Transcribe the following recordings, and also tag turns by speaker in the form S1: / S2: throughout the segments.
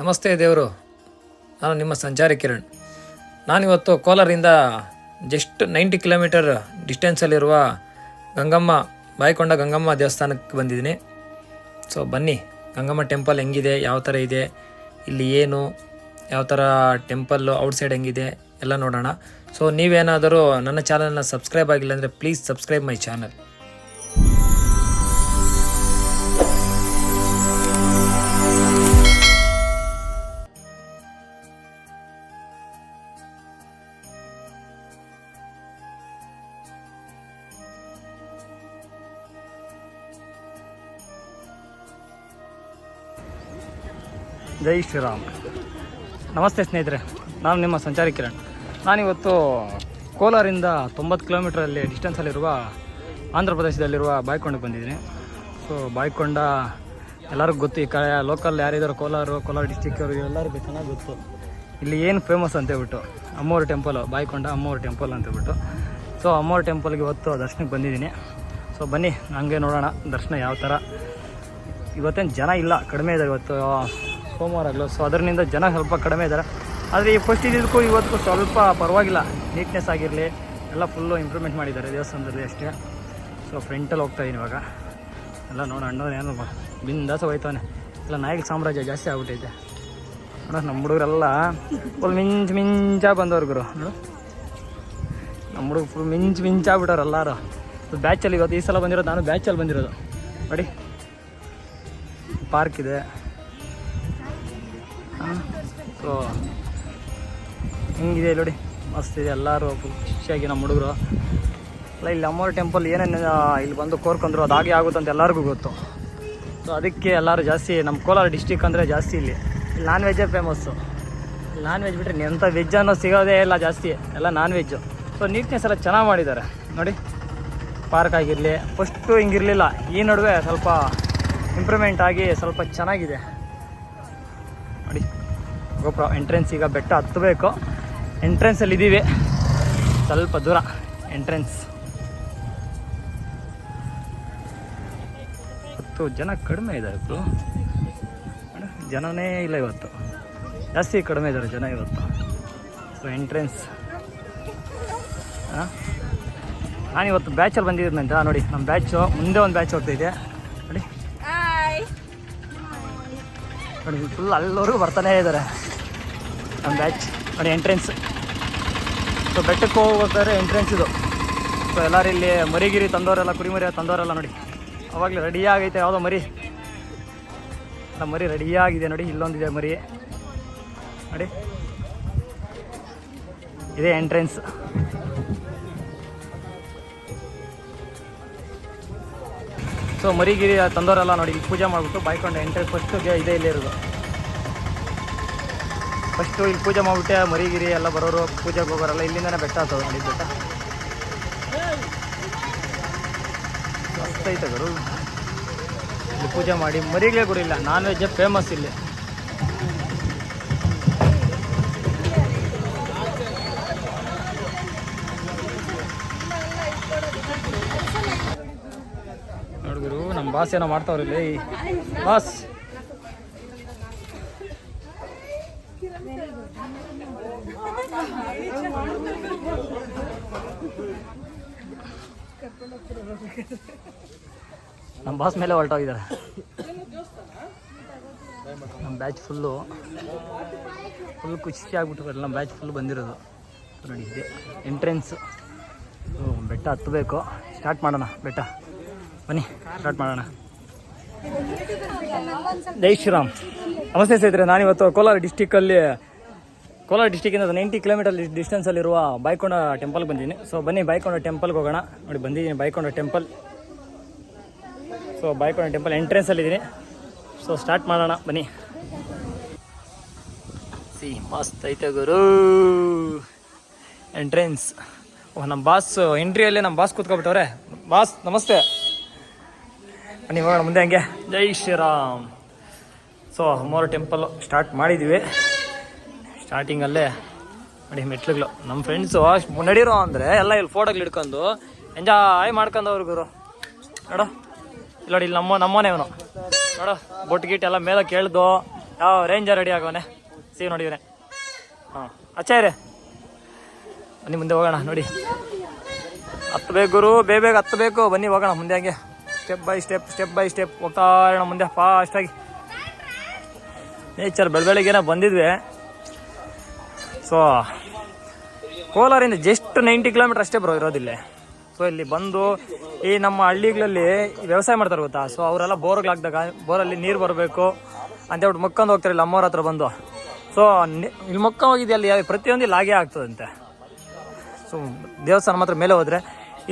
S1: ನಮಸ್ತೆ ದೇವರು. ನಾನು ನಿಮ್ಮ ಸಂಚಾರಿ ಕಿರಣ್. ನಾನಿವತ್ತು ಕೋಲಾರಿಂದ ಜಸ್ಟ್ ನೈಂಟಿ ಕಿಲೋಮೀಟರ್ ಡಿಸ್ಟೆನ್ಸಲ್ಲಿರುವ ಗಂಗಮ್ಮ, ಬಾಯ್ಕೊಂಡ ಗಂಗಮ್ಮ ದೇವಸ್ಥಾನಕ್ಕೆ ಬಂದಿದ್ದೀನಿ. ಸೊ ಬನ್ನಿ. ಗಂಗಮ್ಮ ಟೆಂಪಲ್ ಹೆಂಗಿದೆ, ಯಾವ ಥರ ಇದೆ, ಇಲ್ಲಿ ಏನು, ಯಾವ ಥರ ಟೆಂಪಲ್ಲು ಔಟ್ಸೈಡ್ ಹೆಂಗಿದೆ, ಎಲ್ಲ ನೋಡೋಣ. ಸೊ ನೀವೇನಾದರೂ ನನ್ನ ಚಾನಲ್ನ ಸಬ್ಸ್ಕ್ರೈಬ್ ಆಗಿಲ್ಲ ಅಂದರೆ ಪ್ಲೀಸ್ ಸಬ್ಸ್ಕ್ರೈಬ್ ಮೈ ಚಾನಲ್
S2: ಜೈ ಶ್ರೀರಾಮ್. ನಮಸ್ತೆ ಸ್ನೇಹಿತರೆ, ನಾನು ನಿಮ್ಮ ಸಂಚಾರಿ ಕಿರಣ್. ನಾನಿವತ್ತು ಕೋಲಾರಿಂದ ತೊಂಬತ್ತು ಕಿಲೋಮೀಟ್ರಲ್ಲಿ ಡಿಸ್ಟೆನ್ಸಲ್ಲಿರುವ ಆಂಧ್ರ ಪ್ರದೇಶದಲ್ಲಿರುವ ಬಾಯ್ಕೊಂಡಕ್ಕೆ ಬಂದಿದ್ದೀನಿ. ಸೊ ಬಾಯ್ಕೊಂಡ ಎಲ್ಲರಿಗೂ ಗೊತ್ತು, ಈ ಕಡೆ ಲೋಕಲ್ ಯಾರಿದ್ದಾರೆ ಕೋಲಾರ ಕೋಲಾರ ಡಿಸ್ಟಿಕ್ಕವರು ಎಲ್ಲರಿಗೂ ಚೆನ್ನಾಗಿ ಗೊತ್ತು. ಇಲ್ಲಿ ಏನು ಫೇಮಸ್ ಅಂತ ಹೇಳ್ಬಿಟ್ಟು ಅಮ್ಮೋರು ಟೆಂಪಲು ಬಾಯ್ಕೊಂಡ ಅಮ್ಮೋರು ಟೆಂಪಲ್ ಅಂತೇಳ್ಬಿಟ್ಟು ಸೊ ಅಮ್ಮೋರು ಟೆಂಪಲ್ಗೆ ಇವತ್ತು ದರ್ಶನಕ್ಕೆ ಬಂದಿದ್ದೀನಿ. ಸೊ ಬನ್ನಿ, ಹಂಗೆ ನೋಡೋಣ ದರ್ಶನ ಯಾವ ಥರ. ಇವತ್ತೇನು ಜನ ಇಲ್ಲ, ಕಡಿಮೆ ಇದೆ ಇವತ್ತು. ಸೋಮವಾರ ಆಗಲು. ಸೊ ಅದರಿಂದ ಜನ ಸ್ವಲ್ಪ ಕಡಿಮೆ ಇದ್ದಾರೆ. ಆದರೆ ಈ ಫಸ್ಟ್ ಇದಕ್ಕೂ ಇವತ್ತಿಗೂ ಸ್ವಲ್ಪ ಪರವಾಗಿಲ್ಲ. ನೀಟ್ನೆಸ್ ಆಗಿರಲಿ, ಎಲ್ಲ ಫುಲ್ಲು ಇಂಪ್ರೂವ್ಮೆಂಟ್ ಮಾಡಿದ್ದಾರೆ ದೇವಸ್ಥಾನದಲ್ಲಿ ಅಷ್ಟೇ. ಸೊ ಫ್ರೆಂಟಲ್ಲಿ ಹೋಗ್ತಾ ಇದ್ದೀನಿ ಇವಾಗ. ಎಲ್ಲ ನೋಡಿ ಅಣ್ಣವ್ರು ಏನು ಬಿಂದಾಸ ಹೋಯ್ತವನೆ. ಎಲ್ಲ ನಾಯಕ ಸಾಮ್ರಾಜ್ಯ ಜಾಸ್ತಿ ಆಗ್ಬಿಟ್ಟೈತೆ. ನೋಡ, ನಮ್ಮ ಹುಡುಗರೆಲ್ಲ ಫುಲ್ ಮಿಂಚು ಮಿಂಚ ಬಂದವ್ರಿಗರು ನೋಡು. ನಮ್ಮ ಹುಡುಗ ಫುಲ್ ಮಿಂಚು ಮಿಂಚಾಗ್ಬಿಟ್ಟವ್ರು ಎಲ್ಲರೂ. ಬ್ಯಾಚಲ್ಲಿ ಇವತ್ತು ಈ ಸಲ ಬಂದಿರೋದು, ನಾನು ಬ್ಯಾಚಲ್ಲಿ ಬಂದಿರೋದು. ನೋಡಿ. ಪಾರ್ಕ್ ಇದೆ. ಸೊ ಹಿಂಗಿದೆ ನೋಡಿ. ಮಸ್ತ್ ಇದೆ ಎಲ್ಲರೂ ಖುಷಿಯಾಗಿ ನಮ್ಮ ಹುಡುಗರು. ಅಲ್ಲ, ಇಲ್ಲಿ ಅಮ್ಮೋರ್ ಟೆಂಪಲ್ ಏನೇನು ಇಲ್ಲಿ ಬಂದು ಕೋರ್ಕೊಂಡ್ರು, ಅದು ಹಾಗೆ ಆಗುತ್ತೆ ಅಂತ ಎಲ್ಲರಿಗೂ ಗೊತ್ತು. ಸೊ ಅದಕ್ಕೆ ಎಲ್ಲರೂ ಜಾಸ್ತಿ, ನಮ್ಮ ಕೋಲಾರ ಡಿಸ್ಟಿಕ್ ಅಂದರೆ ಜಾಸ್ತಿ ಇಲ್ಲಿ. ಇಲ್ಲಿ ನಾನ್ ವೆಜ್ಜೇ ಫೇಮಸ್ಸು ನಾನ್ ವೆಜ್ ಬಿಟ್ಟರೆ ಎಂಥ ವೆಜ್ ಅನ್ನೋ ಸಿಗೋದೇ ಇಲ್ಲ ಜಾಸ್ತಿ. ಎಲ್ಲ ನಾನ್ ವೆಜ್ಜು ಸೊ ನೀಟ್ನೆಸ್ ಎಲ್ಲ ಚೆನ್ನಾಗಿ ಮಾಡಿದ್ದಾರೆ. ನೋಡಿ ಪಾರ್ಕ್ ಆಗಿರಲಿ ಫಸ್ಟು ಹಿಂಗಿರಲಿಲ್ಲ. ಈ ನಡುವೆ ಸ್ವಲ್ಪ ಇಂಪ್ರೂವ್ಮೆಂಟ್ ಆಗಿ ಸ್ವಲ್ಪ ಚೆನ್ನಾಗಿದೆ. ಗೋಪುರ ಎಂಟ್ರೆನ್ಸ್ ಈಗ ಬೆಟ್ಟ ಹತ್ತಬೇಕು. ಎಂಟ್ರೆನ್ಸಲ್ಲಿ ಇದ್ದೀವಿ ಸ್ವಲ್ಪ ದೂರ ಎಂಟ್ರೆನ್ಸ್ ಹತ್ತು ಜನ ಕಡಿಮೆ ಇದ್ದಾರೆ ನೋಡಿ, ಜನನೇ ಇಲ್ಲ ಇವತ್ತು. ಜಾಸ್ತಿ ಕಡಿಮೆ ಇದ್ದಾರೆ ಜನ ಇವತ್ತು. ಸೊ ಎಂಟ್ರೆನ್ಸ್ ಹಾಂ? ನಾನಿವತ್ತು ಬ್ಯಾಚಲ್ಲಿ ಬಂದಿದ್ದೀನಂತ ನೋಡಿ ನಮ್ಮ ಬ್ಯಾಚು ಮುಂದೆ ಒಂದು ಬ್ಯಾಚ್ ಹೋಗ್ತಿದೆ ನೋಡಿ. ನೋಡಿ ಫುಲ್ ಅಲ್ಲವರೆಗೂ ಬರ್ತಾನೇ ಇದ್ದಾರೆ. ನಮ್ಮ ಬ್ಯಾಚ್ ನೋಡಿ ಎಂಟ್ರೆನ್ಸ್ ಸೊ ಬೆಟ್ಟಕ್ಕೆ ಹೋಗ್ಬೇಕಾದ್ರೆ ಎಂಟ್ರೆನ್ಸ್ ಇದು. ಸೊ ಎಲ್ಲರೂ ಇಲ್ಲಿ ಮರಿಗಿರಿ ತಂದವರೆಲ್ಲ ಕುರಿಮರಿ ತಂದವರೆಲ್ಲ ನೋಡಿ. ಅವಾಗಲೇ ರೆಡಿ ಆಗೈತೆ ಯಾವುದೋ ಮರಿ. ನಮ್ಮ ಮರಿ ರೆಡಿಯಾಗಿದೆ ನೋಡಿ, ಇಲ್ಲೊಂದಿದೆ ಮರಿ. ನೋಡಿ. ಇದೇ ಎಂಟ್ರೆನ್ಸ್ ಸೊ ಮರಿಗಿರಿ ತಂದವರೆಲ್ಲ ನೋಡಿ ಪೂಜೆ ಮಾಡಿಬಿಟ್ಟು ಬಾಯ್ಕೊಂಡು ಎಂಟ್ರೆನ್ಸ್ ಫಸ್ಟು ಇದೇ ಇಲ್ಲೇ ಇರೋದು ಫಸ್ಟು ಇಲ್ಲಿ ಪೂಜೆ ಮಾಡಿಬಿಟ್ಟೆ, ಮರಿಗಿರಿ ಎಲ್ಲ ಬರೋರು ಪೂಜೆಗೆ ಹೋಗೋರಲ್ಲ ಇಲ್ಲಿಂದನೇ ಬೆಟ್ಟ ಆಗ್ತದೆ ನೋಡಿ ಬೆಟ್ಟ. ಮಸ್ತೈತೆ ಗುರು. ಇಲ್ಲಿ ಪೂಜೆ ಮಾಡಿ ಮರಿಗಳೇ ಗುರು ಇಲ್ಲ ನಾನ್ ವೆಜ್ ಫೇಮಸ್ ಇಲ್ಲಿ ನೋಡಿದ್ರು ನಮ್ಮ ಬಾಸ್ ಏನೋ ಮಾಡ್ತಾವ್ರಿ ಇಲ್ಲಿ. ಬಾಸ್ ನಮ್ಮ ಬಾಸ್ ಮೇಲೆ ಹೊರಟೋಗಿದ್ದಾರೆ. ನಮ್ಮ ಬ್ಯಾಚ್ ಫುಲ್ಲು ಫುಲ್ ಖುಷಿ ಆಗ್ಬಿಟ್ರು ನಮ್ಮ ಬ್ಯಾಚ್ ಫುಲ್ ಬಂದಿರೋದು. ನೋಡಿ, ಇದೆ ಎಂಟ್ರೆನ್ಸ್ ಬೆಟ್ಟ ಹತ್ತಬೇಕು. ಸ್ಟಾರ್ಟ್ ಮಾಡೋಣ, ಬೆಟ್ಟ. ಬನ್ನಿ ಸ್ಟಾರ್ಟ್ ಮಾಡೋಣ. ಜೈ ಶ್ರೀರಾಮ್. ನಮಸ್ತೆ ಸ್ನೇಹಿತರೆ, ನಾನಿವತ್ತು ಕೋಲಾರ ಡಿಸ್ಟಿಕ್ಕಲ್ಲಿ ಕೋಲಾರ ಡಿಸ್ಟಿಕ್ಕಿಂದ ನೈಂಟಿ ಕಿಲೋಮೀಟರ್ ಡಿಸ್ಟೆನ್ಸಲ್ಲಿರುವ ಬೈಕೊಂಡ ಟೆಂಪಲ್ಗೆ ಬಂದಿದ್ದೀನಿ. ಸೊ ಬನ್ನಿ ಬೈಕೊಂಡ ಟೆಂಪಲ್ಗೆ ಹೋಗೋಣ. ನೋಡಿ, ಬಂದಿದ್ದೀನಿ Boyakonda temple so Boyakonda temple ಎಂಟ್ರೆನ್ಸಲ್ಲಿದ್ದೀನಿ so start ಮಾಡೋಣ, ಬನ್ನಿ. ಸಿ ಮಸ್ತ್ ಐತೆ ಗುರು. ಎಂಟ್ರೆನ್ಸ್ ಓ ನಮ್ಮ ಬಾಸ್ ಎಂಟ್ರಿಯಲ್ಲೇ ನಮ್ಮ ಬಾಸ್ ಕೂತ್ಕೊಬಿಟ್ಟವ್ರೆ. ಬಾಸ್ ನಮಸ್ತೆ. ಬನ್ನಿ, ಹೋಗೋಣ ಮುಂದೆ ಹಂಗೆ. ಜೈ ಶ್ರೀರಾಮ್. ಸೊ ಮೂರು ಟೆಂಪಲ್ ಸ್ಟಾರ್ಟ್ ಮಾಡಿದ್ದೀವಿ ಸ್ಟಾರ್ಟಿಂಗಲ್ಲೇ ನೋಡಿ ಮೆಟ್ಲುಗಳು. ನಮ್ಮ ಫ್ರೆಂಡ್ಸು ನಡೀರೋ ಅಂದರೆ ಎಲ್ಲ ಇಲ್ಲಿ ಫೋಟೋಗಳು ಹಿಡ್ಕೊಂಡು ಎಂಜಾಯ್ ಮಾಡ್ಕೊಂಡವ್ರು ಗುರು. ನೋಡು. ಇಲ್ಲ ನೋಡಿ ಇಲ್ಲಿ ನಮ್ಮ ನಮ್ಮನೆ ಇವನು. ನೋಡು ಬೊಟ್ಟು ಗಿಟ್ ಎಲ್ಲ ಮೇಲೆ ಕೇಳ್ದು ಯಾವ ರೇಂಜ ರೆಡಿ ಆಗೋನೆ. ಸಿ ನೋಡಿದ್ರೆ ಹಾಂ, ಅಚ್ಚ ಇರೇ. ಬನ್ನಿ ಮುಂದೆ ಹೋಗೋಣ, ನೋಡಿ. ಹತ್ತಬೇಕು ಗುರು, ಬೇಗ ಬೇಗ ಹತ್ತಬೇಕು. ಬನ್ನಿ ಹೋಗೋಣ ಮುಂದೆ ಹಂಗೆ. Step by step step by step ಹೋಗ್ತಾ ಇರೋಣ ಮುಂದೆ ಫಾಸ್ಟಾಗಿ ನೇಚರ್ ಬೆಳಬೆಳಗ್ಗೆನ ಬಂದಿದ್ವಿ. ಸೊ ಕೋಲಾರಿಂದ ಜಸ್ಟ್ ನೈಂಟಿ ಕಿಲೋಮೀಟರ್ ಅಷ್ಟೇ ಬರೋ ಇರೋದಿಲ್ಲ ಸೊ ಇಲ್ಲಿ ಬಂದು ಈ ನಮ್ಮ ಹಳ್ಳಿಗಳಲ್ಲಿ ವ್ಯವಸಾಯ ಮಾಡ್ತಾರೆ ಗೊತ್ತಾ? ಸೊ ಅವರೆಲ್ಲ ಬೋರ್ಗಳು ಹಾಕ್ದಾಗ ಬೋರಲ್ಲಿ ನೀರು ಬರಬೇಕು ಅಂತ ಹೇಳ್ಬಿಟ್ಟು ಮಕ್ಕೊಂಡು ಹೋಗ್ತಾರೆ ಇಲ್ಲಿ ಅಮ್ಮವ್ರ ಹತ್ರ ಬಂದು. ಸೊ ಇಲ್ಲಿ ಮಕ್ಕ ಅಲ್ಲಿ ಪ್ರತಿಯೊಂದು ಇಲ್ಲಿ ಹಾಗೆ ಆಗ್ತದಂತೆ. ಸೊ ದೇವಸ್ಥಾನ ಮಾತ್ರ ಮೇಲೆ ಹೋದರೆ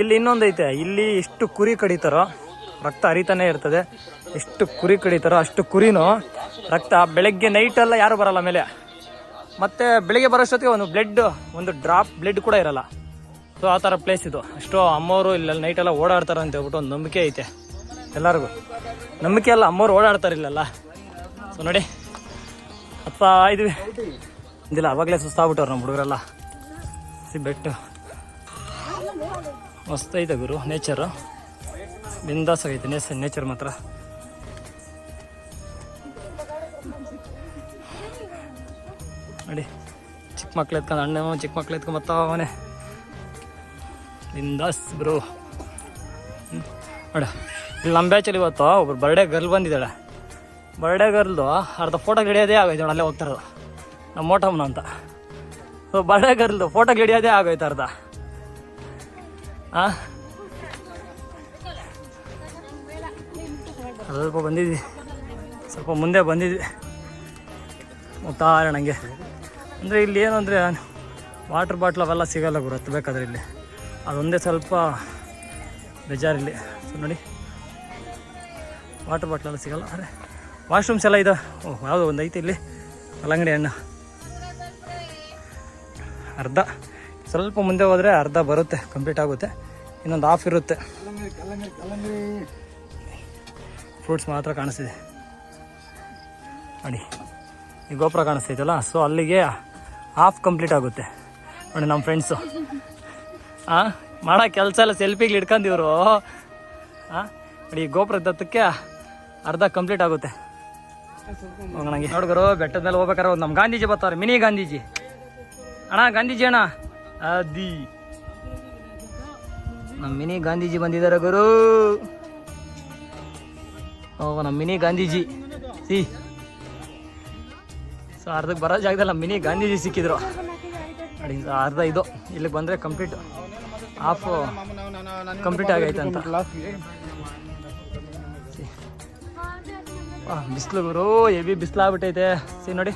S2: ಇಲ್ಲಿ ಇನ್ನೊಂದು ಐತೆ. ಇಲ್ಲಿ ಎಷ್ಟು ಕುರಿ ಕಡಿತಾರೋ, ರಕ್ತ ಹರಿತಾನೆ ಇರ್ತದೆ. ಎಷ್ಟು ಕುರಿ ಕಡಿತಾರೋ, ಅಷ್ಟು ಕುರಿನೂ ರಕ್ತ ಬೆಳಗ್ಗೆ ನೈಟೆಲ್ಲ ಯಾರು ಬರಲ್ಲ ಮೇಲೆ. ಮತ್ತೆ ಬೆಳಿಗ್ಗೆ ಬರೋಷ್ಟೊತ್ತಿಗೆ ಒಂದು ಬ್ಲಡ್ ಒಂದು ಡ್ರಾಪ್ ಬ್ಲಡ್ ಕೂಡ ಇರಲ್ಲ. ಸೊ ಆ ಥರ ಪ್ಲೇಸ್ ಇದು. ಅಷ್ಟೋ ಅಮ್ಮವರು ಇಲ್ಲೆಲ್ಲ ನೈಟ್ ಎಲ್ಲ ಓಡಾಡ್ತಾರೆ ಅಂತ ಹೇಳ್ಬಿಟ್ಟು ಒಂದು ನಂಬಿಕೆ ಐತೆ. ಎಲ್ಲರಿಗೂ. ನಂಬಿಕೆ ಅಲ್ಲ, ಅಮ್ಮವ್ರು ಓಡಾಡ್ತಾರೆ ಇಲ್ಲೆಲ್ಲ. ಸೊ ನೋಡಿ. ಅಪ್ಪ ಇದ್ವಿ ಇದಿಲ್ಲ, ಅವಾಗಲೇ ಸುಸ್ತಾಗ್ಬಿಟ್ಟವ್ರು ನಮ್ಮ ಹುಡುಗರೆಲ್ಲ. ಸಿ ಬೆಟ್ಟು. ಮಸ್ತ್ ಐತೆ ಗುರು ನೇಚರು ಬಿಂದಾಸ್ ಆಗೈತೆ ನೇಚರ್ ನೇಚರ್ ಮಾತ್ರ. ನೋಡಿ. ಚಿಕ್ಕ ಮಕ್ಳು ಎತ್ಕೊಂಡು ಅಣ್ಣ ಚಿಕ್ಕ ಮಕ್ಳು ಎತ್ಕೊಂಡು ಮತ್ತವನೇ ದಾಸ್ ಬ್ರೋ. ನೋಡ, ಇಲ್ಲಿ ನಮ್ಮ ಬ್ಯಾಚಲ್ಲಿ ಇವತ್ತು ಒಬ್ರು ಬರ್ಡೇ ಗರ್ಲ್ ಬಂದಿದ್ದಾಳೆ. ಬರ್ಡೇ ಗರ್ಲ್ದು ಅರ್ಧ ಫೋಟೋ ಹಿಡಿಯೋದೇ ಆಗೋಯ್ತು ಅಲ್ಲೇ ಹೋಗ್ತಾರದು ನಮ್ಮ ಮೋಟಮ್ಮನ ಅಂತ. ಸೊ ಬರ್ಡೇ ಗರ್ಲ್ದು ಫೋಟೋ ಹಿಡಿಯೋದೇ ಆಗೋಯ್ತು ಅರ್ಧ. ಹಾಂ ಸ್ವಲ್ಪ ಬಂದಿದ್ವಿ ಸ್ವಲ್ಪ ಮುಂದೆ ಬಂದಿದ್ವಿ ಮುತ್ತಾರ ನನಗೆ ಅಂದರೆ ಇಲ್ಲಿ ಏನು ಅಂದರೆ ವಾಟ್ರ್ ಬಾಟ್ಲ್ ಅವೆಲ್ಲ ಸಿಗಲ್ಲ ಗುರು ಹತ್ತಬೇಕಾದ್ರೆ ಇಲ್ಲಿ. ಅದೊಂದೇ ಸ್ವಲ್ಪ ಬೇಜಾರಿಲ್ಲಿ. ಸೊ ನೋಡಿ ವಾಟರ್ ಬಾಟ್ಲೆಲ್ಲ ಸಿಗಲ್ಲ. ಅರೆ ವಾಶ್ರೂಮ್ಸ್ ಎಲ್ಲ ಇದೆ. ಓಹ್ ಯಾವುದೋ ಒಂದು ಐತಿ ಇಲ್ಲಿ ಕಲ್ಲಂಗಡಿ ಹಣ್ಣು. ಅರ್ಧ ಸ್ವಲ್ಪ ಮುಂದೆ ಹೋದರೆ ಅರ್ಧ ಬರುತ್ತೆ ಕಂಪ್ಲೀಟ್ ಆಗುತ್ತೆ. ಇನ್ನೊಂದು ಆಫ್ ಇರುತ್ತೆ. ಫ್ರೂಟ್ಸ್ ಮಾತ್ರ ಕಾಣಿಸ್ತಿದೆ. ನೋಡಿ. ಈ ಗೋಪುರ ಕಾಣಿಸ್ತೈತಲ್ಲ ಸೊ ಅಲ್ಲಿಗೆ ಹಾಫ್ ಕಂಪ್ಲೀಟ್ ಆಗುತ್ತೆ. ನೋಡಿ ನಮ್ಮ ಫ್ರೆಂಡ್ಸು ಹಾಂ ಮಾಡೋ ಕೆಲಸ ಎಲ್ಲ ಸೆಲ್ಫಿಗೆ ಇಟ್ಕೊಂಡಿವ್ರು. ಹಾಂ ನೋಡಿ ಈ ಗೋಪುರ ದತ್ತಕ್ಕೆ ಅರ್ಧ ಕಂಪ್ಲೀಟ್ ಆಗುತ್ತೆ. ನನಗೆ ನೋಡಿದ್ರು ಬೆಟ್ಟದ ಮೇಲೆ ಹೋಗ್ಬೇಕಾರೆ ಒಂದು ನಮ್ಮ ಗಾಂಧೀಜಿ ಬರ್ತಾರೆ, ಮಿನಿ ಗಾಂಧೀಜಿ. ಅಣ್ಣ ಗಾಂಧೀಜಿ ಅಣ್ಣ. ಅದಿ ನಮ್ಮ ಮಿನಿ ಗಾಂಧೀಜಿ ಬಂದಿದ್ದಾರೆ, ಗುರು. ಓ ನಮ್ಮ ಮಿನಿ ಗಾಂಧೀಜಿ. ಸಿ. ಸೊ ಅರ್ಧಕ್ಕೆ ಬರೋ ಜಾಗದಲ್ಲಿ ಮಿನಿ ಗಾಂಧೀಜಿ ಸಿಕ್ಕಿದ್ರು. ಅರ್ಧ ಇದು. ಇಲ್ಲಿಗೆ ಬಂದರೆ ಕಂಪ್ಲೀಟ್ ಹಾಫ್ ಕಂಪ್ಲೀಟ್ ಆಗೈತೆ ಅಂತ ಬಿಸಿಲು ಗುರು, ಹೆವಿ ಬಿಸಿಲಾಗ್ಬಿಟ್ಟೈತೆ ಸಿ ನೋಡಿ.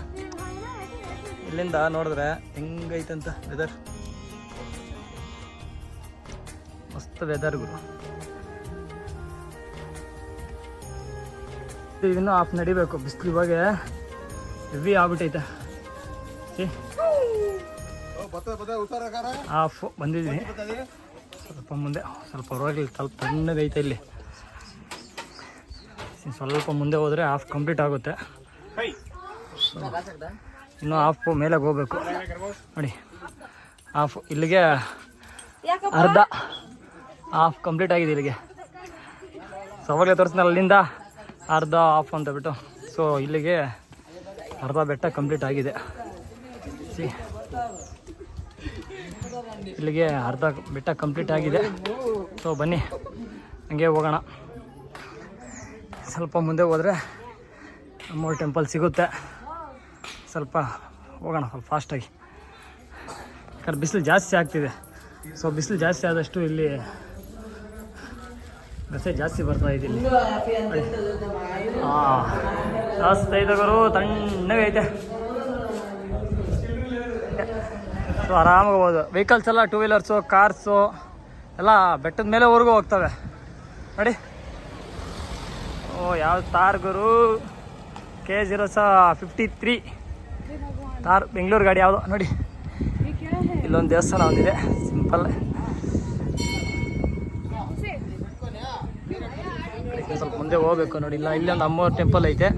S2: ಇಲ್ಲಿಂದ ನೋಡಿದ್ರೆ ಹೆಂಗೈತಂತ ವೆದರ್ ಮಸ್ತ್ ವೆದರ್ ಗುರು. ಇನ್ನೂ ಆಫ್ ನಡಿಬೇಕು. ಬಿಸಿಲು ಇವಾಗ ಹೆವಿ ಆಗ್ಬಿಟ್ಟೈತೆ. ಬಂದಿದ್ದೀನಿ. ಹಾಫ್ ಬಂದಿದ್ವಿ ಸ್ವಲ್ಪ ಮುಂದೆ ಸ್ವಲ್ಪ ಪರವಾಗಿಲ್ಲ ಸ್ವಲ್ಪ ತಣ್ಣಗೈತೆ ಇಲ್ಲಿ. ಸ್ವಲ್ಪ ಮುಂದೆ ಹೋದರೆ ಹಾಫ್ ಕಂಪ್ಲೀಟ್ ಆಗುತ್ತೆ. ಇನ್ನೂ ಇನ್ನು ಹಾಫ್ ಮೇಲೆ ಹೋಗ್ಬೇಕು. ನೋಡಿ ಹಾಫ್ ಇಲ್ಲಿಗೆ ಅರ್ಧ ಹಾಫ್ ಕಂಪ್ಲೀಟ್ ಆಗಿದೆ ಇಲ್ಲಿಗೆ. ಸೊ ತೋರಿಸ್ತಾರೆ ತೋರಿಸ್ನಲ್ಲ ಅಲ್ಲಿಂದ. ಅರ್ಧ ಹಾಫ್ ಅಂತ ಬಿಟ್ಟು. ಸೊ ಇಲ್ಲಿಗೆ ಅರ್ಧ ಬೆಟ್ಟ ಕಂಪ್ಲೀಟ್ ಆಗಿದೆ. ಇಲ್ಲಿಗೆ ಅರ್ಧ ಬೆಟ್ಟ ಕಂಪ್ಲೀಟ್ ಆಗಿದೆ. ಸೊ, ಬನ್ನಿ. ಹಂಗೆ ಹೋಗೋಣ. ಸ್ವಲ್ಪ ಮುಂದೆ ಹೋದರೆ ಅಮ್ಮೋರ್ ಟೆಂಪಲ್ ಸಿಗುತ್ತೆ. ಸ್ವಲ್ಪ ಹೋಗೋಣ, ಸ್ವಲ್ಪ ಫಾಸ್ಟಾಗಿ ಯಾಕಂದ್ರೆ ಬಿಸಿಲು ಜಾಸ್ತಿ ಆಗ್ತಿದೆ. ಸೊ ಬಿಸಿಲು ಜಾಸ್ತಿ ಆದಷ್ಟು ಇಲ್ಲಿ ಗಸೆ ಜಾಸ್ತಿ ಬರ್ತಾ ಇದೆ ಇಲ್ಲಿ. ಹಾಂ ಜಾಸ್ತಿ ಗುರು ಐತೆ. ಸೊ ಆರಾಮಾಗಿ ಹೋಗ್ಬೋದು. ವೆಹಿಕಲ್ಸ್ ಎಲ್ಲ ಟೂ ವೀಲರ್ಸು ಕಾರ್ಸು ಎಲ್ಲ ಬೆಟ್ಟದ ಮೇಲೆ ಊರಿಗೂ ಹೋಗ್ತವೆ. ನೋಡಿ. ಓ ಯಾವ ತಾರ್ ಗುರು? ಕೆ ಜೀರೋ ಸ ಫಿಫ್ಟಿ ತ್ರೀ ತಾರ್ ಬೆಂಗಳೂರು ಗಾಡಿ ಯಾವುದು? ನೋಡಿ. ಇಲ್ಲೊಂದು ದೇವಸ್ಥಾನ ಒಂದಿದೆ. ಸಿಂಪಲ್ ಮುಂದೆ ಹೋಗ್ಬೇಕು ನೋಡಿ, ಇಲ್ಲ ಇಲ್ಲೊಂದು ಅಮ್ಮೋರ್ ಟೆಂಪಲ್ ಐತೆ.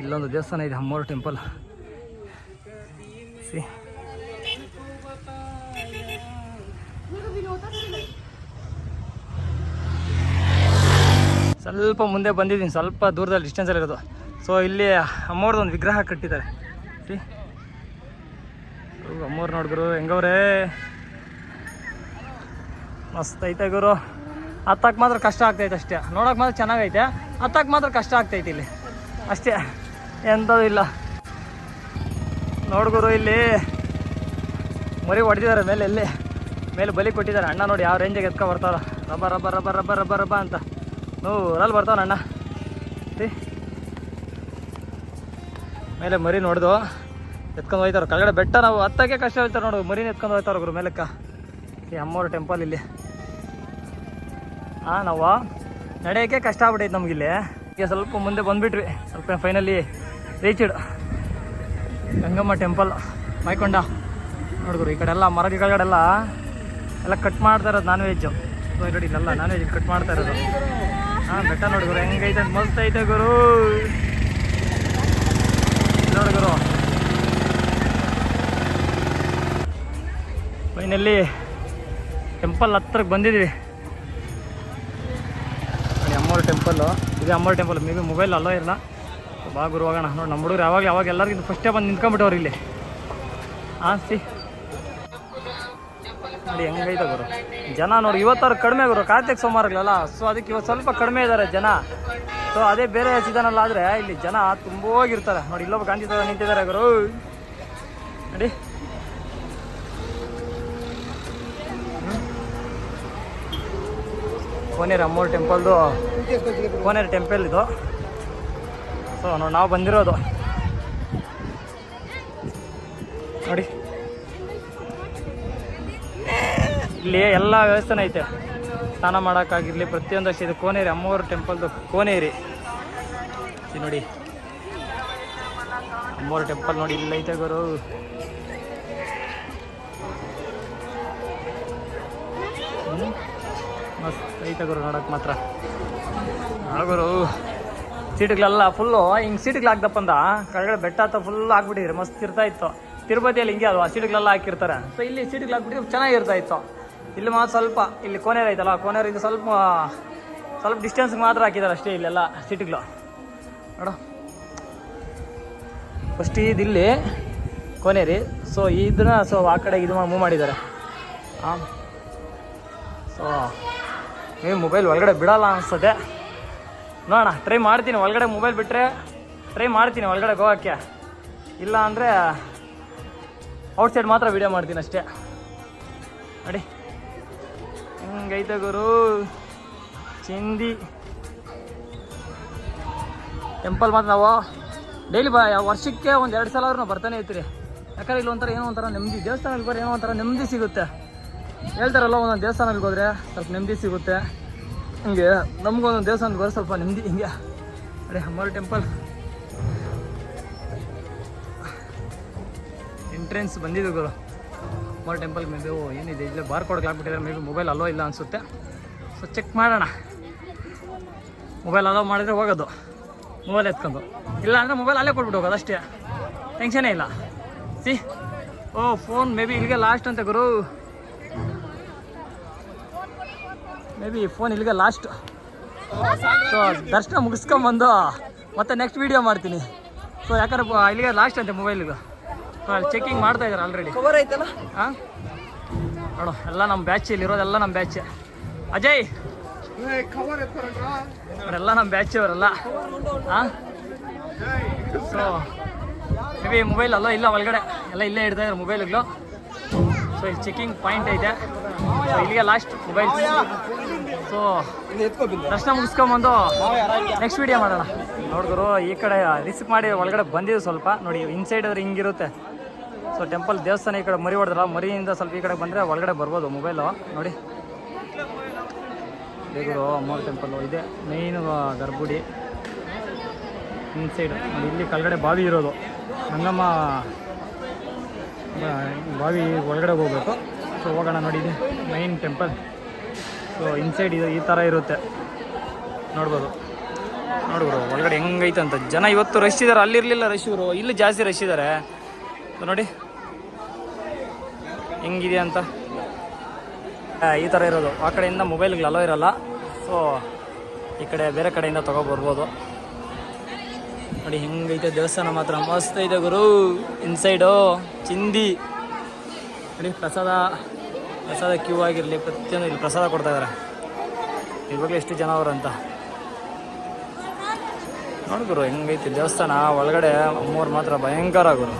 S2: ಇಲ್ಲೊಂದು ದೇವಸ್ಥಾನ ಇದೆ ಅಮ್ಮೋರ್ ಟೆಂಪಲ್ ಸಿ. ಸ್ವಲ್ಪ ಮುಂದೆ ಬಂದಿದ್ದೀನಿ, ಸ್ವಲ್ಪ ದೂರದಲ್ಲಿ ಡಿಸ್ಟೆನ್ಸಲ್ಲಿ ಇರೋದು. ಸೊ ಇಲ್ಲಿ ಅಮ್ಮವ್ರದ್ದು ಒಂದು ವಿಗ್ರಹ ಕಟ್ಟಿದ್ದಾರೆ. ಸಿ. ಅಮ್ಮವ್ರು ನೋಡಿದ್ರು ಹೆಂಗವ್ರೆ? ಮಸ್ತ್ ಐತೆ ಗುರು. ಹತ್ತಕ್ಕೆ ಮಾತ್ರ ಕಷ್ಟ ಆಗ್ತೈತೆ ಅಷ್ಟೇ. ನೋಡೋಕೆ ಮಾತ್ರ ಚೆನ್ನಾಗೈತೆ. ಹತ್ತಕ್ಕೆ ಮಾತ್ರ ಕಷ್ಟ ಆಗ್ತೈತೆ ಇಲ್ಲಿ. ಅಷ್ಟೇ. ಎಂಥದ್ದು ಇಲ್ಲ. ನೋಡ್ಗುರು ಇಲ್ಲಿ ಮರಿ ಹೊಡೆದಿದ್ದಾರೆ ಮೇಲೆ ಎಲ್ಲಿ ಮೇಲೆ ಬಲಿ ಕೊಟ್ಟಿದ್ದಾರೆ. ಅಣ್ಣ ನೋಡಿ ಯಾವ ರೇಂಜಿಗೆ ಎತ್ಕೊ ಬರ್ತಾರ. ರಬ್ಬ ರಬ್ಬ ರಬ್ಬ ರಬ್ಬ ರಬ್ಬ ರಬ್ಬ ಅಂತ. ನೂರಲ್ಲಿ ಬರ್ತಾವ ಅಣ್ಣ. ಮೇಲೆ ಮರಿ ನೋಡ್ದು ಎತ್ಕೊಂಡು ಹೋಯ್ತಾರ. ಕೆಳಗಡೆ ಬೆಟ್ಟ ನಾವು ಹತ್ತಕ್ಕೆ ಕಷ್ಟ ಹೋಯ್ತಾರೆ ನೋಡು. ಮರಿನ ಎತ್ಕೊಂಡು ಹೋಗ್ತಾರೆ ಗುರು, ಮೇಲಕ್ಕ. ಈ ಅಮ್ಮೋರು ಟೆಂಪಲ್ ಇಲ್ಲಿ. ಹಾಂ ನಾವು ನಡೆಯಕ್ಕೆ ಕಷ್ಟ ಆಗ್ಬಿಟ್ಟೈತೆ ನಮಗಿಲ್ಲಿ. ಈಗ ಸ್ವಲ್ಪ ಮುಂದೆ ಬಂದ್ಬಿಟ್ವಿ. ಸ್ವಲ್ಪ ಫೈನಲಿ ರೀಚ್ಡ್ ಗಂಗಮ್ಮ ಟೆಂಪಲ್ ಮೈಕೊಂಡ. ನೋಡಿದ್ರು ಈ ಕಡೆ ಎಲ್ಲ ಮರ ಗಿಡಗಳೆಲ್ಲ ಎಲ್ಲ ಕಟ್ ಮಾಡ್ತಾ ಇರೋದು ನಾನ್ ವೆಜ್ ನೋಡಿ, ಇಲ್ಲೆಲ್ಲ ನಾನ್ ವೆಜ್ ಕಟ್ ಮಾಡ್ತಾ ಇರೋದು. ಹಾಂ ಬೆಟ್ಟ ನೋಡಿದ್ರು ಹೆಂಗೈತೆ ಮಸ್ತ್ ಐತೆ ಗುರು. ನೋಡಿದ್ರು ಫೈನಲ್ಲಿ ಟೆಂಪಲ್ ಹತ್ರಕ್ಕೆ ಅಮ್ಮೋರ್ ಟೆಂಪಲ್ಲು ಇದೆ ಅಂಬರ್ temple may be mobile allow ಇರಲ್ಲ ಬಾ ಗುರು ಹೋಗೋಣ ನೋಡಿ, ನಮ್ಮ ಹುಡುಗರು ಯಾವಾಗ ಯಾವಾಗ ಎಲ್ಲರಿಗೂ ಫಸ್ಟೇ ಬಂದು ನಿಂತ್ಕೊಂಡ್ಬಿಟ್ಟವ್ರು ಇಲ್ಲಿ. ಹಾಂ ಸಿ. ನೋಡಿ, ಹೆಂಗೈತೆ ಗುರು. ಜನ ನೋಡಿ ಇವತ್ತವ್ರು ಕಡಿಮೆ ಗುರು. ಕಾರ್ತಿಕ್ ಸೋಮವಾರಗಳಲ್ಲ ಸೊ ಅದಕ್ಕೆ ಇವತ್ತು ಸ್ವಲ್ಪ ಕಡಿಮೆ ಇದ್ದಾರೆ ಜನ. ಸೊ ಅದೇ ಬೇರೆ ಸೀಸನಲ್ಲಾದರೆ ಇಲ್ಲಿ ಜನ ತುಂಬೋಗಿರ್ತಾರೆ ನೋಡಿ, ಇಲ್ಲೊಬ್ಬ ಥರ ನಿಂತಿದ್ದಾರೆ ಗುರು. ನೋಡಿ. ಕೋನೇರಿ ಅಮ್ಮೋರ್ ಟೆಂಪಲ್ದು, ಕೋನೇರ್ ಟೆಂಪಲ್ ಇದು. ಸೊ ನೋಡಿ ನಾವು ಬಂದಿರೋದು. ನೋಡಿ. ಇಲ್ಲಿ ಎಲ್ಲ ವ್ಯವಸ್ಥೆನೂ ಐತೆ. ಸ್ನಾನ ಮಾಡೋಕ್ಕಾಗಿರಲಿ, ಪ್ರತಿಯೊಂದು ಇದು. ಕೋನೇರಿ ಅಮ್ಮೋರ್ ಟೆಂಪಲ್ದು ಕೋನೇರಿ. ನೋಡಿ. ಅಮ್ಮೋರ್ ಟೆಂಪಲ್ ನೋಡಿ, ಇಲ್ಲೈತೆ ಗುರು. ಐತೆ ಗುರು ಮಾತ್ರ. ಗುರು, ಸೀಟ್ಗಳೆಲ್ಲ ಫುಲ್ಲು ಹಿಂಗೆ ಸೀಟ್ಗಳು ಹಾಕ್ದಪ್ಪಂದ, ಕೆಳಗಡೆ ಬೆಟ್ಟ ಹತ್ತ ಫುಲ್ ಹಾಕ್ಬಿಟ್ಟಿದ್ರೆ. ಮಸ್ತ್ ಇರ್ತಾ ಇತ್ತು. ತಿರುಪತಿಯಲ್ಲಿ ಹಿಂಗೆ ಅಲ್ವಾ ಸೀಟ್ಗಳೆಲ್ಲ ಹಾಕಿರ್ತಾರೆ. ಸೊ ಇಲ್ಲಿ ಸೀಟ್ಗಳು ಹಾಕ್ಬಿಟ್ಟಿದ್ರೆ ಚೆನ್ನಾಗಿರ್ತಾ ಇತ್ತು. ಇಲ್ಲಿ ಮಾತ್ರ ಸ್ವಲ್ಪ, ಇಲ್ಲಿ ಕೋನೇರ್ ಐತಲ್ಲ ಕೋನೇರಿಂದ ಸ್ವಲ್ಪ ಸ್ವಲ್ಪ ಡಿಸ್ಟೆನ್ಸ್ಗೆ ಮಾತ್ರ ಹಾಕಿದ್ದಾರೆ ಅಷ್ಟೇ ಇಲ್ಲೆಲ್ಲ ಸೀಟ್ಗಳು. ನೋಡು. ಫಸ್ಟ್ ಇದಿಲ್ಲಿ ಕೋನೇರಿ ಸೊ ಇದನ್ನ ಸೊ ಆ ಕಡೆ ಇದು ಮೂವ್ ಮಾಡಿದ್ದಾರೆ. ಹಾಂ ಸೊ ನೀವು ಮೊಬೈಲ್ ಒಳಗಡೆ ಬಿಡಲ್ಲ ಅನ್ಸುತ್ತೆ. ನೋಡೋಣ ಟ್ರೈ ಮಾಡ್ತೀನಿ. ಒಳಗಡೆ ಮೊಬೈಲ್ ಬಿಟ್ಟರೆ ಟ್ರೈ ಮಾಡ್ತೀನಿ ಒಳಗಡೆ ಗೋವಾಕ್ಕೆ. ಇಲ್ಲ ಅಂದರೆ ಔಟ್ಸೈಡ್ ಮಾತ್ರ ವಿಡಿಯೋ ಮಾಡ್ತೀನಿ ಅಷ್ಟೇ. ನೋಡಿ. ಹೆಂಗೈತೆ ಗುರು? ಚಿಂದಿ. ಟೆಂಪಲ್ ಮಾತ್ರ ನಾವು. ಡೈಲಿ ಬ ವರ್ಷಕ್ಕೆ ಒಂದು ಎರಡು ಸಲ ಆದ್ರೂ ಬರ್ತಾನೆ ಇರ್ತೀರಿ. ಯಾಕಂದ್ರೆ ಇಲ್ಲಿ ಒಂಥರ ಏನೋ ಒಂಥರ ನೆಮ್ಮದಿ, ದೇವಸ್ಥಾನಕ್ಕೆ ಬರೋ ಏನೋ ಒಂಥರ ನೆಮ್ಮದಿ ಸಿಗುತ್ತೆ. ಹೇಳ್ತಾರಲ್ಲ, ಒಂದೊಂದು ದೇವಸ್ಥಾನಕ್ಕೆ ಹೋದ್ರೆ ಸ್ವಲ್ಪ ನೆಮ್ಮದಿ ಸಿಗುತ್ತೆ. ಹಿಂಗೆ ನಮಗೊಂದೊಂದು ದೇವಸ್ಥಾನಕ್ಕೆ ಹೋದ್ರೆ ಸ್ವಲ್ಪ ನೆಮ್ಮದಿ ಹಿಂಗೆ. ಅದೇ ಅಮ್ಮೋರ್ ಟೆಂಪಲ್ ಎಂಟ್ರೆನ್ಸ್ ಬಂದಿದೆ ಗುರು. ಅಮ್ಮೋರ್ ಟೆಂಪಲ್ ಮೇ ಬಿ ಓ, ಏನಿದೆ? ಇಲ್ಲೇ ಬಾರ್ ಕೊಡಕ್ಕೆ ಹಾಕ್ಬಿಟ್ಟಿದ್ದಾರೆ ಮೇ ಬಿ ಮೊಬೈಲ್ ಅಲೋ ಇಲ್ಲ ಅನಿಸುತ್ತೆ. ಸೊ ಚೆಕ್ ಮಾಡೋಣ. ಮೊಬೈಲ್ ಅಲೋ ಮಾಡಿದರೆ ಹೋಗೋದು. ಮೊಬೈಲ್ ಎತ್ಕೊಂಡು. ಇಲ್ಲ ಅಂದರೆ ಮೊಬೈಲ್ ಅಲ್ಲೇ ಕೊಟ್ಬಿಟ್ಟು ಹೋಗೋದು, ಅಷ್ಟೇ. ಟೆನ್ಷನೇ ಇಲ್ಲ. C O phone may be ಇಲ್ಲಿಗೆ ಲಾಸ್ಟ್ ಅಂತ ಗುರು. ಮೇ ಬಿ ಫೋನ್ ಇಲ್ಲಿಗೆ ಲಾಸ್ಟ್ ಸೊ ದರ್ಶನ ಮುಗಿಸ್ಕೊಂಬಂದು ಮತ್ತೆ ನೆಕ್ಸ್ಟ್ ವೀಡಿಯೋ ಮಾಡ್ತೀನಿ. ಸೊ ಯಾಕಂದ್ರೆ ಇಲ್ಲಿಗೆ ಲಾಸ್ಟ್ ಅಂತೆ ಮೊಬೈಲಿಗೆ ಚೆಕಿಂಗ್ ಮಾಡ್ತಾ ಇದ್ದಾರೆ ಆಲ್ರೆಡಿ
S3: ಕವರ್ ಐತಲ್ಲ
S2: ಹಾಂ ನೋಡು ಎಲ್ಲ ನಮ್ಮ ಬ್ಯಾಚ್ ಇಲ್ಲಿರೋದೆಲ್ಲ ನಮ್ಮ ಬ್ಯಾಚ್ ಅಜಯ್! ಅವರೆಲ್ಲ ನಮ್ಮ ಬ್ಯಾಚ್ ಅವರೆಲ್ಲ. ಹಾಂ ಸೊ ಮೇ ಬಿ ಮೊಬೈಲ್ ಅಲ್ಲ ಇಲ್ಲ ಒಳಗಡೆ ಎಲ್ಲ ಇಲ್ಲೇ ಇಡ್ತಾ ಇದ್ದಾರೆ ಮೊಬೈಲ್ಗಳು ಸೊ ಇಲ್ಲಿ ಚೆಕಿಂಗ್ ಪಾಯಿಂಟ್ ಐತೆ ಇಲ್ಲಿಗೆ ಲಾಸ್ಟ್ ಮೊಬೈಲ್ ಸೊ ದರ್ಶನ ಮುಗಿಸ್ಕೊಂಬಂದು ನೆಕ್ಸ್ಟ್ ವಿಡಿಯೋ ಮಾಡೋಣ. ನೋಡಿದ್ರು ಈ ಕಡೆ ರಿಸ್ಕ್ ಮಾಡಿ ಒಳಗಡೆ ಬಂದಿದ್ದು ಸ್ವಲ್ಪ. ನೋಡಿ ಇನ್ಸೈಡ್ ಆದ್ರೆ ಹಿಂಗಿರುತ್ತೆ. ಸೊ ಟೆಂಪಲ್ ದೇವಸ್ಥಾನ ಈ ಕಡೆ ಮರಿ ಹೊಡೆದ್ರ ಮರಿಯಿಂದ ಸ್ವಲ್ಪ ಈ ಕಡೆ ಬಂದರೆ ಒಳಗಡೆ ಬರ್ಬೋದು ಮೊಬೈಲು ನೋಡಿ. ಬೇಗರು ಅಮ್ಮೋರ್ ಟೆಂಪಲ್ಲು ಇದೆ. ಮೇಯ್ನು ಗರ್ಭುಡಿ ಇನ್ಸೈಡ್ ಇಲ್ಲಿ ಕೆಳಗಡೆ ಬಾವಿ ಇರೋದು. ಬ- ಬಾವಿ ಒಳಗಡೆ ಹೋಗ್ಬೇಕು. ಸೊ ಹೋಗೋಣ ನೋಡಿ ಮೈನ್ ಟೆಂಪಲ್ ಸೊ ಇನ್ಸೈಡ್ ಇದು ಈ ಥರ ಇರುತ್ತೆ. ನೋಡ್ಬೋದು. ನೋಡ್ಬೋದು ಒಳಗಡೆ ಹೆಂಗೈತೆ ಅಂತ. ಜನ ಇವತ್ತು ರಶ್ ಇದ್ದಾರೆ ಅಲ್ಲಿರಲಿಲ್ಲ ರಶ್ ಇವರು. ಇಲ್ಲಿ ಜಾಸ್ತಿ ರಶ್ ಇದ್ದಾರೆ ನೋಡಿ. ಹೆಂಗಿದೆ ಅಂತ. ಈ ಥರ ಇರೋದು. ಆ ಕಡೆಯಿಂದ ಮೊಬೈಲ್ಗಳು ಅಲೋ ಇರಲ್ಲ. ಸೊ ಈ ಕಡೆ ಬೇರೆ ಕಡೆಯಿಂದ ತೊಗೊಬರ್ಬೋದು ನೋಡಿ ಹೆಂಗೈತೆ ದೇವಸ್ಥಾನ ಮಾತ್ರ. ಮಸ್ತ್ ಐತೆ ಗುರು. ಇನ್ಸೈಡು ಚಿಂದಿ. ನೋಡಿ ಪ್ರಸಾದ ಪ್ರಸಾದ ಕ್ಯೂ ಆಗಿರಲಿ, ಪ್ರತಿಯೊಂದು ಇಲ್ಲಿ ಪ್ರಸಾದ ಕೊಡ್ತಾ ಇದ್ದಾರೆ ಇವಾಗಲೇ ಎಷ್ಟು ಜನ ಅಂತ. ನೋಡಿ ಗುರು, ಹೆಂಗೈತೆ ದೇವಸ್ಥಾನ. ಒಳಗಡೆ ಮೂರು ಮಾತ್ರ ಭಯಂಕರ ಗುರು.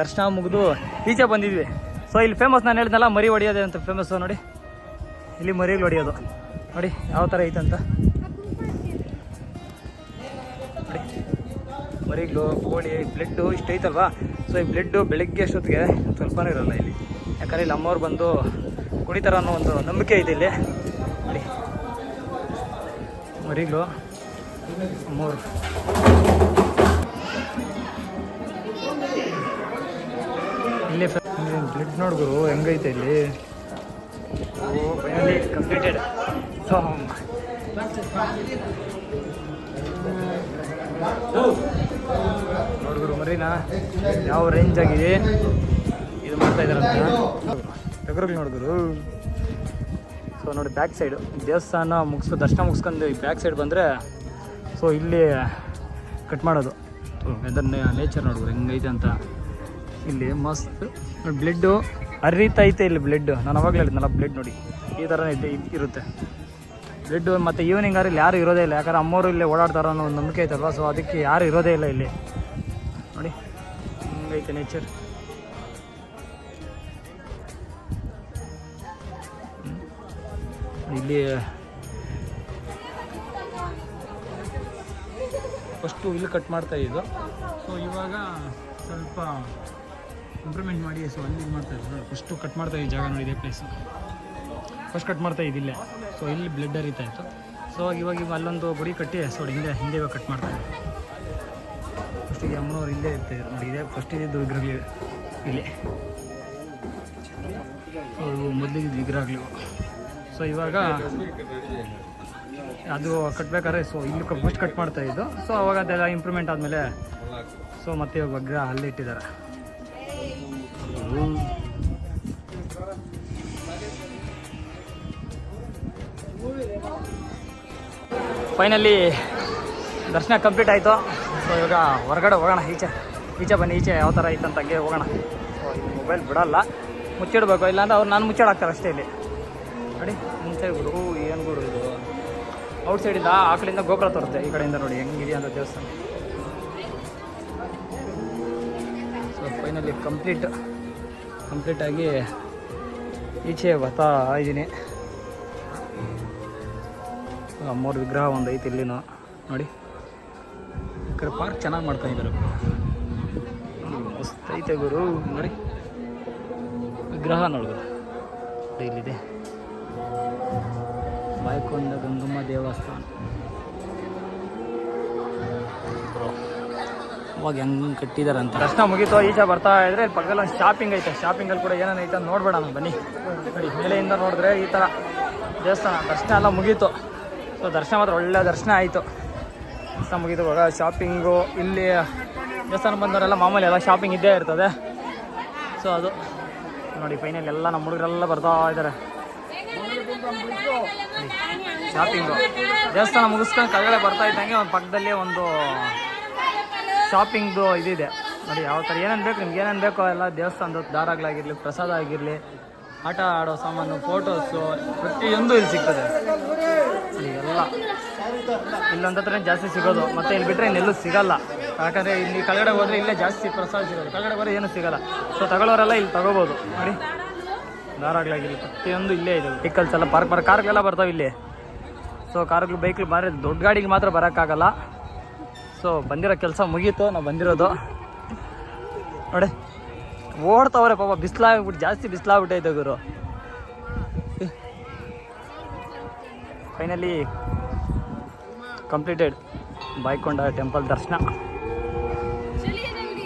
S2: ದರ್ಶನ ಮುಗಿದು ಈಚೆ ಬಂದಿದ್ವಿ. ಸೊ ಇಲ್ಲಿ ಫೇಮಸ್ ನಾನು ಹೇಳಿದ್ನಲ್ಲ, ಮರಿ ಹೊಡಿಯೋದೆ ಅಂತ ಫೇಮಸ್ ನೋಡಿ. ಇಲ್ಲಿ ಮರಿಗಳು ಹೊಡಿಯೋದು ನೋಡಿ, ಯಾವ ಥರ ಐತಂತ. ಮರಿಗಳು ಕೋಳಿ ಬ್ಲಡ್ಡು ಇಷ್ಟು ಐತಲ್ವಾ? ಸೊ ಈ ಬ್ಲಡ್ಡು ಬೆಳಗ್ಗೆ ಅಷ್ಟೊತ್ತಿಗೆ ಸ್ವಲ್ಪನೂ ಇರೋಲ್ಲ ಇಲ್ಲಿ. ಯಾಕಂದ್ರೆ ಇಲ್ಲಿ ಅಮ್ಮವ್ರು ಬಂದು ಕುಡಿತಾರ ಅನ್ನೋ ಒಂದು ನಂಬಿಕೆ ಇದೆ ಇಲ್ಲಿ. ನೋಡಿ. ಮರಿಗಳು ಅಮ್ಮವ್ರು. ಇಲ್ಲಿ ಬ್ಲಡ್ ನೋಡ್ಗುರು ಹೆಂಗೈತೆ ಇಲ್ಲಿ? ಕಂಪ್ಲೀಟೆಡ್ ಸೊ ನೋಡ್ಗುರು ಯಾವ ರೇಂಜ್ ಆಗಿದೆ? ಇದು ಮಾಡ್ತಾ ಟಗರುಗಳು ನೋಡಿದ್ರು. ಸೊ ನೋಡಿ ಬ್ಯಾಕ್ ಸೈಡು ದೇವಸ್ಥಾನ ಮುಗಿಸ್ಕೊ ದರ್ಶನ ಮುಗಿಸ್ಕೊಂಡು ಈ ಬ್ಯಾಕ್ ಸೈಡ್ ಬಂದರೆ ಸೊ ಇಲ್ಲಿ ಕಟ್ ಮಾಡೋದು. ವೆದರ್ ನೇಚರ್ ನೋಡಿದ್ರು ಹೆಂಗೈತೆ ಅಂತ. ಇಲ್ಲಿ ಮಸ್ತ್. ಬ್ಲಡ್ಡು ಹರಿತೈತೆ ಇಲ್ಲಿ ಬ್ಲಡ್ಡು ನಾನು ಅವಾಗಲೇ ಹೇಳಿದ್ನಲ್ಲ ಬ್ಲಡ್ ನೋಡಿ. ಈ ಥರನೇ ಇದೆ ಇರುತ್ತೆ. ಬ್ಲಡ್ ಮತ್ತು ಈವ್ನಿಂಗ್ ಆದ್ರೆ ಇಲ್ಲಿ ಯಾರು ಇರೋದೇ ಇಲ್ಲ. ಯಾಕಂದ್ರೆ ಅಮ್ಮವರು ಇಲ್ಲಿ ಓಡಾಡ್ತಾರೋ ಅನ್ನೋ ಒಂದು ನಂಬಿಕೆ ಐತಲ್ವ? ಸೊ ಅದಕ್ಕೆ ಯಾರು ಇರೋದೇ ಇಲ್ಲ ಇಲ್ಲಿ. ನೋಡಿ, ಹಂಗೈತೆ ನೇಚರ್ ಇಲ್ಲಿ ಫಸ್ಟು ಇಲ್ಲಿ ಕಟ್ ಮಾಡ್ತಾ ಇದ್ದು. ಸೊ ಇವಾಗ ಸ್ವಲ್ಪ ಇಂಪ್ರೂವ್ಮೆಂಟ್ ಮಾಡಿ ಸೊ ಅಲ್ಲಿ ಮಾಡ್ತಾ ಇದ್ರು ಫಸ್ಟು ಕಟ್ ಮಾಡ್ತಾ ಈ ಜಾಗ ನೋಡಿದೆ ಪ್ಲೇಸು ಫಸ್ಟ್ ಕಟ್ ಮಾಡ್ತಾ ಇದ್ದಿಲ್ಲೇ ಸೊ ಇಲ್ಲಿ ಬ್ಲಡ್ ಹರಿತಾ ಇತ್ತು. ಸೊ ಇವಾಗ ಇವಾಗ ಅಲ್ಲೊಂದು ಗುಡಿ ಕಟ್ಟಿ ಸೊ ಹಿಂದೆ ಹಿಂದೆ ಇವಾಗ ಕಟ್ ಮಾಡ್ತಾ ಇದ್ದಾರೆ ಫಸ್ಟಿಗೆ ಅಮ್ಮನವ್ರು ಇಲ್ಲೇ ಇರ್ತಾಯಿದ್ರು ನೋಡಿ, ಇದೇ ಫಸ್ಟ್ ಇದ್ದು ವಿಗ್ರಹಗಳು ಇಲ್ಲಿ. ಮೊದಲಿಗೆ ಮೊದಲಿದ್ದು ವಿಗ್ರಹಗಳು. ಸೊ ಇವಾಗ ಅದು ಕಟ್ಬೇಕಾದ್ರೆ ಸೊ ಇಲ್ಲಿ ಫಸ್ಟ್ ಕಟ್ ಮಾಡ್ತಾ ಇದ್ದು. ಸೊ ಅವಾಗ ಅದೆಲ್ಲ ಇಂಪ್ರೂವ್ಮೆಂಟ್ ಆದಮೇಲೆ ಸೊ ಮತ್ತೆ ಇವಾಗ ವಿಗ್ರಹ ಅಲ್ಲೇ ಇಟ್ಟಿದ್ದಾರೆ. ಫೈನಲಿ ದರ್ಶನ ಕಂಪ್ಲೀಟ್ ಆಯಿತು. ಸೊ ಇವಾಗ ಹೊರಗಡೆ ಹೋಗೋಣ, ಈಚೆ ಈಚೆ ಬನ್ನಿ, ಈಚೆ ಯಾವ ಥರ ಐತೆ ಅಂತ ಹಂಗೆ ಹೋಗೋಣ. ಮೊಬೈಲ್ ಬಿಡೋಲ್ಲ, ಮುಚ್ಚಿಡ್ಬೇಕು, ಇಲ್ಲಾಂದ್ರೆ ಅವ್ರು ನಾನು ಮುಚ್ಚಿಡಾಕ್ತಾರೆ ಅಷ್ಟೇ ಇಲ್ಲಿ. ನೋಡಿ ಮುಂಚೆ ಗುರು ಏನು ಗುರು ಇದು? ಔಟ್ ಸೈಡಿಂದ ಆ ಗೋಪುರ ತೋರುತ್ತೆ ಈ ಕಡೆಯಿಂದ ನೋಡಿ, ಹೆಂಗಿದೆ ಅಂತ ದೇವಸ್ಥಾನ. ಸೊ ಫೈನಲಿ ಕಂಪ್ಲೀಟ್ ಕಂಪ್ಲೀಟಾಗಿ ಈಚೆ ಬರ್ತಾ ಇದ್ದೀನಿ ಅಮ್ಮವ್ರ ವಿಗ್ರಹ ಒಂದು ಐತಿ ಇಲ್ಲಿನೂ. ನೋಡಿ. ಈ ಪಾರ್ಕ್ ಚೆನ್ನಾಗಿ ಮಾಡ್ಕೊಂಡಿದ್ದಾರೆ. ಮಸ್ತ್ ಐತೆ ಗುರು. ನೋಡಿ. ವಿಗ್ರಹ ನೋಡಿದ್ರು ಇಲ್ಲಿದೆ. ಬಾಯ್ಕೊಂಡ ಗಂಗಮ್ಮ ದೇವಸ್ಥಾನ. ಅವಾಗ ಹೆಂಗೆ ಕಟ್ಟಿದಾರಂತ ದರ್ಶನ ಮುಗೀತು, ಈಚೆ ಬರ್ತಾ ಇದ್ರೆ ಇಲ್ಲಿ ಪಕ್ಕದಲ್ಲಿ ಒಂದು ಶಾಪಿಂಗ್ ಐತೆ ಶಾಪಿಂಗಲ್ಲಿ ಕೂಡ ಏನೇನು ಐತೆ ನೋಡ್ಬೇಡ ನಾನು, ಬನ್ನಿ. ಮೇಲೆಯಿಂದ ನೋಡಿದ್ರೆ ಈ ಥರ ದೇವಸ್ಥಾನ. ದರ್ಶನ ಎಲ್ಲ ಮುಗೀತು. ಸೊ, ದರ್ಶನ ಮಾತ್ರ ಒಳ್ಳೆ ದರ್ಶನ ಆಯಿತು. ಮುಗೀತು ಇವಾಗ ಶಾಪಿಂಗು ಇಲ್ಲಿ ದೇವಸ್ಥಾನ ಬಂದವರೆಲ್ಲ ಮಾಮೂಲಿ ಎಲ್ಲ ಶಾಪಿಂಗ್ ಇದ್ದೇ ಇರ್ತದೆ. ಸೊ ಅದು. ನೋಡಿ ಫೈನಲ್ ಎಲ್ಲ ನಮ್ಮ ಹುಡುಗರೆಲ್ಲ ಬರ್ತಾ ಇದ್ದಾರೆ. ಶಾಪಿಂಗು ದೇವಸ್ಥಾನ ಮುಗಿಸ್ಕೊಂಡು ಕೆಳಗಡೆ ಬರ್ತಾ ಇದ್ದಂಗೆ ಒಂದು ಪಕ್ಕದಲ್ಲಿ ಒಂದು ಶಾಪಿಂಗ್ದು ಇದಿದೆ. ನೋಡಿ, ಯಾವ ಥರ ಏನೇನು ಬೇಕು, ನಿಮ್ಗೆ ಏನೇನು ಬೇಕೋ ಎಲ್ಲ ದೇವಸ್ಥಾನದ ದಾರಗಳಾಗಿರಲಿ ಪ್ರಸಾದ ಆಗಿರಲಿ, ಆಟ ಆಡೋ ಸಾಮಾನು ಫೋಟೋಸು ಪ್ರತಿಯೊಂದು ಇಲ್ಲಿ ಸಿಗ್ತದೆ. ಇಲ್ಲೊಂದು ಹತ್ರ ಜಾಸ್ತಿ ಸಿಗೋದು. ಮತ್ತೆ ಇಲ್ಲಿ ಬಿಟ್ಟರೆ ಇನ್ನೆಲ್ಲೂ ಸಿಗಲ್ಲ. ಯಾಕಂದರೆ ಇಲ್ಲಿ ಕೆಳಗಡೆ ಹೋದ್ರೆ ಇಲ್ಲೇ ಜಾಸ್ತಿ ಪ್ರಸಾದ ಸಿಗೋದು. ಕೆಳಗಡೆ ಹೋದ್ರೆ ಏನು ಸಿಗಲ್ಲ. ಸೊ ತಗೊಳ್ಳೋರೆಲ್ಲ ಇಲ್ಲಿ ತಗೋಬೋದು. ನೋಡಿ. ದಾರಗಳಾಗಿರಲಿ ಪ್ರತಿಯೊಂದು ಇಲ್ಲೇ ಇದೆ. ವೆಹಿಕಲ್ಸ್ ಎಲ್ಲ ಪಾರ್ಕ್ ಪಾರ್ಕ್ ಕಾರ್ಗಳೆಲ್ಲ ಬರ್ತಾವೆ ಇಲ್ಲಿ. ಸೊ ಕಾರ್ಗಳು ಬೈಕ್ಗಳು ಮಾರಿ ದೊಡ್ಡ ಗಾಡಿಗೆ ಮಾತ್ರ ಬರೋಕ್ಕಾಗಲ್ಲ. ಸೊ ಬಂದಿರೋ ಕೆಲಸ ಮುಗೀತು. ನಾವು ಬಂದಿರೋದು. ನೋಡಿ. ಓಡ್ತಾವ್ರೆ ಪಾಪ. ಬಿಸಿಲಾಗ್ಬಿಟ್ಟು ಜಾಸ್ತಿ ಬಿಸಿಲಾಗ್ಬಿಟ್ಟೈತೆ ಗುರು. ಫೈನಲಿ ಕಂಪ್ಲೀಟೆಡ್ ಬಾಯ್ಕೊಂಡ ಟೆಂಪಲ್ ದರ್ಶನ